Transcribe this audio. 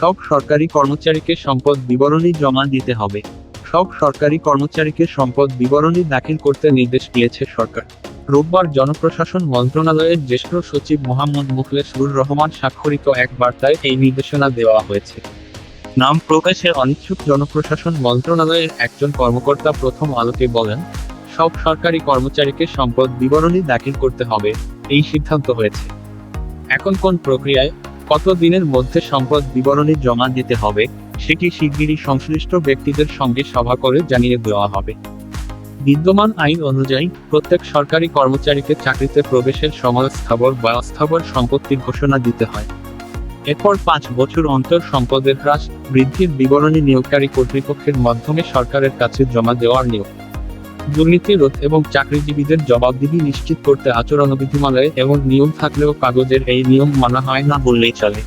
সব সরকারি কর্মচারীকে সম্পদ বিবরণী জমা দিতে হবে। সব সরকারি কর্মচারীকে সম্পদ বিবরণী দাখিল করতে নির্দেশ দিয়েছে সরকার। রোববার জনপ্রশাসন মন্ত্রণালয়ের জ্যেষ্ঠ সচিব মোহাম্মদ মুখলেসুর রহমান স্বাক্ষরিত এক বার্তায় এই নির্দেশনা দেওয়া হয়েছে। নাম প্রকাশে অনিচ্ছুক জনপ্রশাসন মন্ত্রণালয়ের একজন কর্মকর্তা প্রথম আলোকে বলেন, সব সরকারি কর্মচারীকে সম্পদ বিবরণী দাখিল করতে হবে, এই সিদ্ধান্ত হয়েছে। এখন কোন প্রক্রিয়ায় কত দিনের মধ্যে সম্পদ বিবরণী জমা দিতে হবে, সেটি শিগগিরই সংশ্লিষ্ট ব্যক্তিদের সঙ্গে সভা করে জানিয়ে দেওয়া হবে। বিদ্যমান আইন অনুযায়ী, প্রত্যেক সরকারি কর্মচারীকে চাকরিতে প্রবেশের সময় স্থাবর বা অস্থাবর সম্পত্তির ঘোষণা দিতে হয়। এরপর পাঁচ বছর অন্তর সম্পদের হ্রাস, বৃদ্ধির বিবরণী নিয়োগকারী কর্তৃপক্ষের মাধ্যমে সরকারের কাছে জমা দেওয়ার নিয়োগ। দুর্নীতি রোধ এবং চাকরিজীবীদের জবাবদিহি নিশ্চিত করতে আচরণবিধিমালয় এবং নিয়ম থাকলেও কাগজের এই নিয়ম মানা হয় না বললেই চলে।